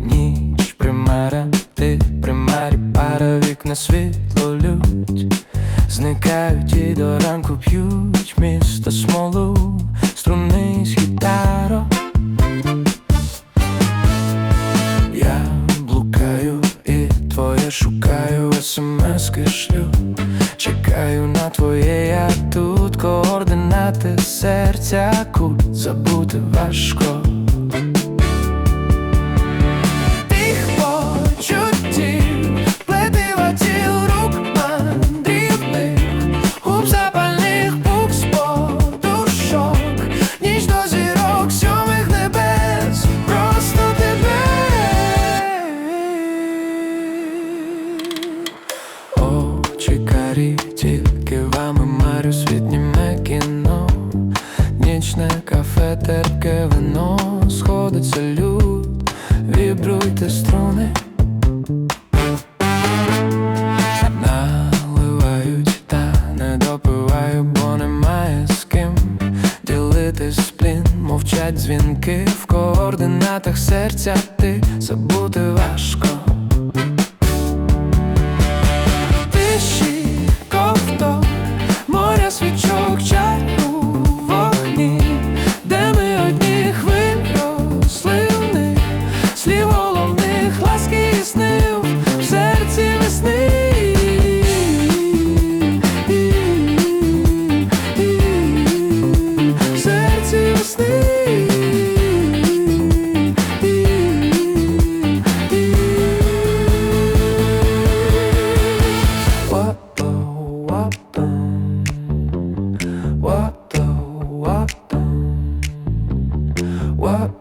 Ніч примара, ти примарі пара вікна світло лють. Зникають і до ранку п'ють місто смски шлю. Чекаю на твоє, я тут. Координати серця кут. Забути важко Очі тільки вами марю світніме кіно, нічне кафе, терпке вино, сходиться люд, вібруйте струни. Наливають, та не допиваю, бо немає з ким ділити сплін, мовчать дзвінки в координатах серця, ти забути важко. what?